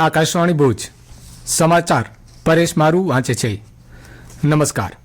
આકાશવાણી ભુજ. સમાચાર પરેશ મારું વાંચે છે. નમસ્કાર.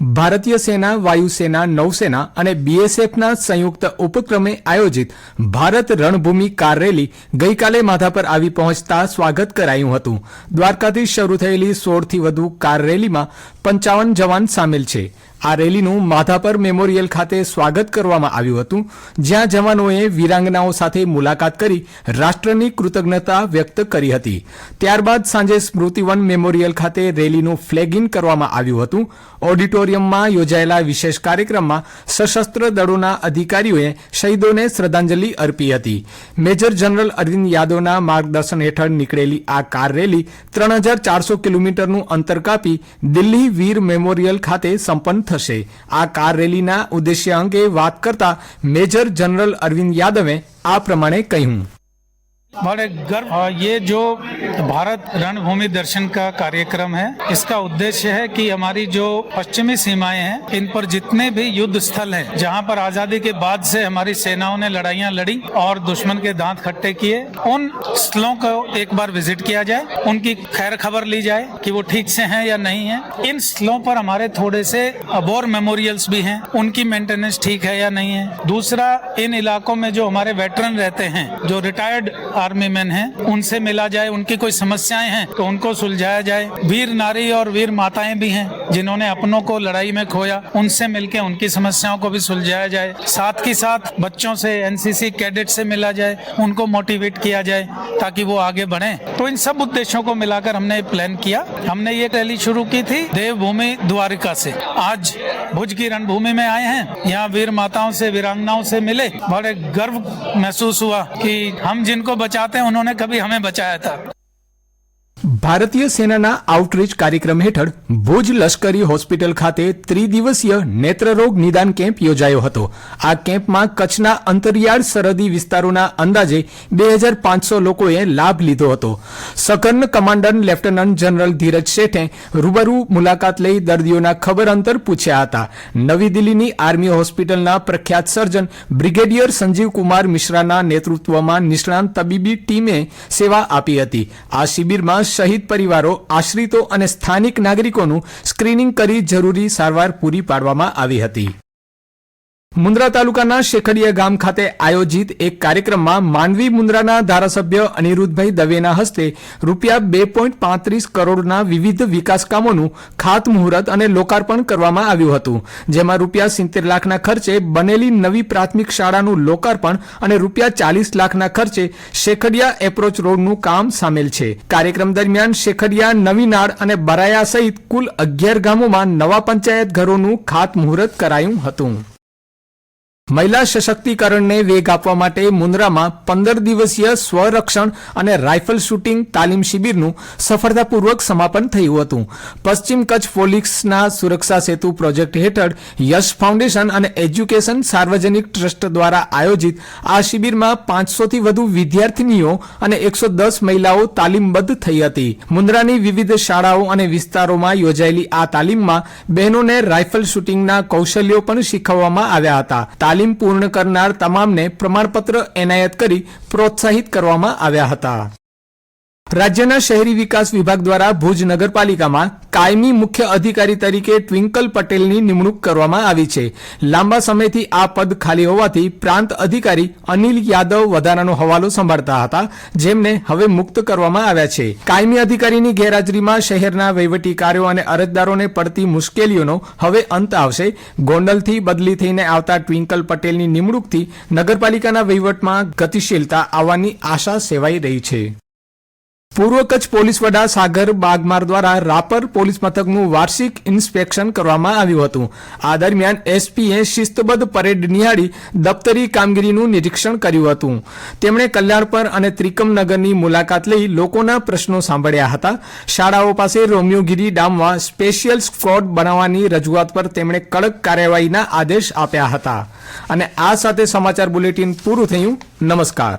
ભારતીય સેના, વાયુસેના, નૌસેના અને બીએસએફના સંયુક્ત ઉપક્રમે આયોજિત ભારત રણભૂમિ કાર રેલી ગઈકાલે માથા પર આવી પહોંચતા સ્વાગત કરાયું હતું. દ્વારકાથી શરૂ થયેલી સોળથી વધુ કાર રેલીમાં પંચાવન જવાન સામેલ છે. આ રેલીનું માધાપર મેમોરિયલ ખાતે સ્વાગત કરવામાં આવ્યું હતું, જ્યાં જવાનોએ વીરાંગનાઓ સાથે મુલાકાત કરી રાષ્ટ્રની કૃતજ્ઞતા વ્યક્ત કરી હતી. ત્યારબાદ સાંજે સ્મૃતિવન મેમોરિયલ ખાતે રેલીનું ફ્લેગ ઇન કરવામાં આવ્યું હતું. ઓડિટોરિયમમાં યોજાયેલા વિશેષ કાર્યક્રમમાં સશસ્ત્ર દળોના અધિકારીઓએ શહીદોને શ્રદ્ધાંજલિ અર્પી હતી. મેજર જનરલ અરવિંદ યાદવના માર્ગદર્શન હેઠળ નીકળેલી આ કાર રેલી ત્રણ હજાર ચારસો કિલોમીટરનું અંતર કાપી દિલ્હી વીર મેમોરિયલ ખાતે સંપન્ન થશે. આ કાર રેલીના ઉદ્દેશ્ય અંગે વાત કરતા મેજર જનરલ અરવિંદ યાદવે આ પ્રમાણે કહ્યું. बड़े गर्व ये जो भारत रणभूमि दर्शन का कार्यक्रम है, इसका उद्देश्य है कि हमारी जो पश्चिमी सीमाएँ हैं, इन पर जितने भी युद्ध स्थल हैं, जहाँ पर आज़ादी के बाद से हमारी सेनाओं ने लड़ाइयाँ लड़ी और दुश्मन के दांत खट्टे किए, उन स्थलों को एक बार विज़िट किया जाए, उनकी खैर खबर ली जाए कि वो ठीक से हैं या नहीं है। इन स्थलों पर हमारे थोड़े से वॉर मेमोरियल्स भी हैं, उनकी मेंटेनेंस ठीक है या नहीं है। दूसरा, इन इलाकों में जो हमारे वेटरन रहते हैं, जो रिटायर्ड आर्मी मैन हैं। उनसे मिला जाए, उनकी कोई समस्याएँ हैं तो उनको सुलझाया जाए। वीर नारी और वीर माताएँ भी हैं, जिन्होंने अपनों को लड़ाई में खोया। उनसे मिलके उनकी समस्याओं को भी सुलझाया जाए। साथ ही साथ बच्चों से एनसीसी कैडेट से मिला जाए, उनको मोटिवेट किया जाए, ताकि वो आगे बढ़े। तो इन सब उद्देश्यों को मिलाकर हमने प्लान किया। हमने ये रैली शुरू की थी देवभूमि द्वारिका से। आज भुज की रणभूमि में आए हैं। यहाँ वीर माताओं से, वीरांगनाओं से मिले। बड़े गर्व महसूस हुआ कि हम जिनको बचाते हैं उन्होंने कभी हमें बचाया था ભારતીય સેનાના આઉટરીચ કાર્યક્રમ હેઠળ ભુજ લશ્કરી હોસ્પિટલ ખાતે ત્રિદિવસીય નેત્રરોગ નિદાન કેમ્પ યોજાયો હતો. આ કેમ્પમાં કચ્છના અંતરિયાળ સરહદી વિસ્તારોના અંદાજે બે હજાર પાંચસો લોકોએ લાભ લીધો હતો. સઘન કમાન્ડર લેફ્ટનન્ટ જનરલ ધીરજ શેઠે રૂબરૂ મુલાકાત લઈ દર્દીઓના ખબર અંતર પૂછ્યા હતા. નવી દિલ્હીની આર્મી હોસ્પિટલના પ્રખ્યાત સર્જન બ્રિગેડિયર સંજીવ કુમાર મિશ્રાના નેતૃત્વમાં નિષ્ણાંત તબીબી ટીમે સેવા આપી હતી. આ શિબિરમાં શહીદ પરિવારો આશ્રિતો અને સ્થાનિક નાગરિકોનું સ્ક્રીનિંગ કરી જરૂરી સારવાર પૂરી પાડવામાં આવી હતી. મુન્દ્રા તાલુકાના શેખડીયા ગામ ખાતે આયોજિત એક કાર્યક્રમમાં માંડવી મુન્દ્રાના ધારાસભ્ય અનિરુદ્ધભાઈ દવેના હસ્તે રૂપિયા બે પોઈન્ટ પાંત્રીસ કરોડના વિવિધ વિકાસ કામોનું ખાતમુહૂર્ત અને લોકાર્પણ કરવામાં આવ્યું હતું, જેમાં રૂપિયા સિત્તેર લાખના ખર્ચે બનેલી નવી પ્રાથમિક શાળાનું લોકાર્પણ અને રૂપિયા ચાલીસ લાખના ખર્ચે શેખડિયા એપ્રોચ રોડનું કામ સામેલ છે. કાર્યક્રમ દરમિયાન શેખડિયા, નવીનાળ અને બરાયા સહિત કુલ અગિયાર ગામોમાં નવા પંચાયત ઘરોનું ખાતમુહૂર્ત કરાયું હતું. મહિલા સશક્તિકરણને વેગ આપવા માટે મુન્દ્રામાં પંદર દિવસીય સ્વરક્ષણ અને રાઇફલ શૂટિંગ તાલીમ શિબિરનું સફળતાપૂર્વક સમાપન થયું હતું. પશ્ચિમ કચ્છ પોલીસના સુરક્ષા સેતુ પ્રોજેક્ટ હેઠળ યશ ફાઉન્ડેશન અને એજ્યુકેશન સાર્વજનિક ટ્રસ્ટ દ્વારા આયોજિત આ શિબિરમાં પાંચસોથી વધુ વિદ્યાર્થીનીઓ અને એકસો દસ મહિલાઓ તાલીમબદ્ધ થઈ હતી. મુન્દ્રાની વિવિધ શાળાઓ અને વિસ્તારોમાં યોજાયેલી આ તાલીમમાં બહેનોને રાઇફલ શૂટિંગના કૌશલ્યો પણ શીખવવામાં આવ્યા હતા. તાલીમ પૂર્ણ કરનાર તમામને પ્રમાણપત્ર એનાયત કરી પ્રોત્સાહિત કરવામાં આવ્યા હતા. રાજ્યના શહેરી વિકાસ વિભાગ દ્વારા ભુજ નગરપાલિકામાં કાયમી મુખ્ય અધિકારી તરીકે ટ્વિંકલ પટેલની નિમણૂક કરવામાં આવી છે. લાંબા સમયથી આ પદ ખાલી હોવાથી પ્રાંત અધિકારી અનિલ યાદવ વધારાનો હવાલો સંભાળતા હતા, જેમને હવે મુક્ત કરવામાં આવ્યા છે. કાયમી અધિકારીની ગેરહાજરીમાં શહેરના વહીવટી કાર્યો અને અરજદારોને પડતી મુશ્કેલીઓનો હવે અંત આવશે. ગોંડલથી બદલી થઈને આવતા ટ્વિંકલ પટેલની નિમણૂકથી નગરપાલિકાના વહીવટમાં ગતિશીલતા આવવાની આશા સેવાઈ રહી છે. પૂર્વ કચ્છ પોલીસ વડા સાગર બાગમાર દ્વારા રાપર પોલીસ મથકનું વાર્ષિક ઇન્સ્પેક્શન કરવામાં આવ્યું હતું. આ દરમિયાન એસપીએ શિસ્તબદ્ધ પરેડ નિહાળી દફતરી કામગીરીનું નિરીક્ષણ કર્યું હતું. તેમણે કલ્યાણપર અને ત્રિકમનગરની મુલાકાત લઈ લોકોના પ્રશ્નો સાંભળ્યા હતા. શાળાઓ પાસે રોમિયોગીરી ડામમાં સ્પેશિયલ સ્ક્વોડ બનાવવાની રજૂઆત પર તેમણે કડક કાર્યવાહીના આદેશ આપ્યા હતા. અને આ સાથે સમાચાર બુલેટિન પૂરું થયું. નમસ્કાર.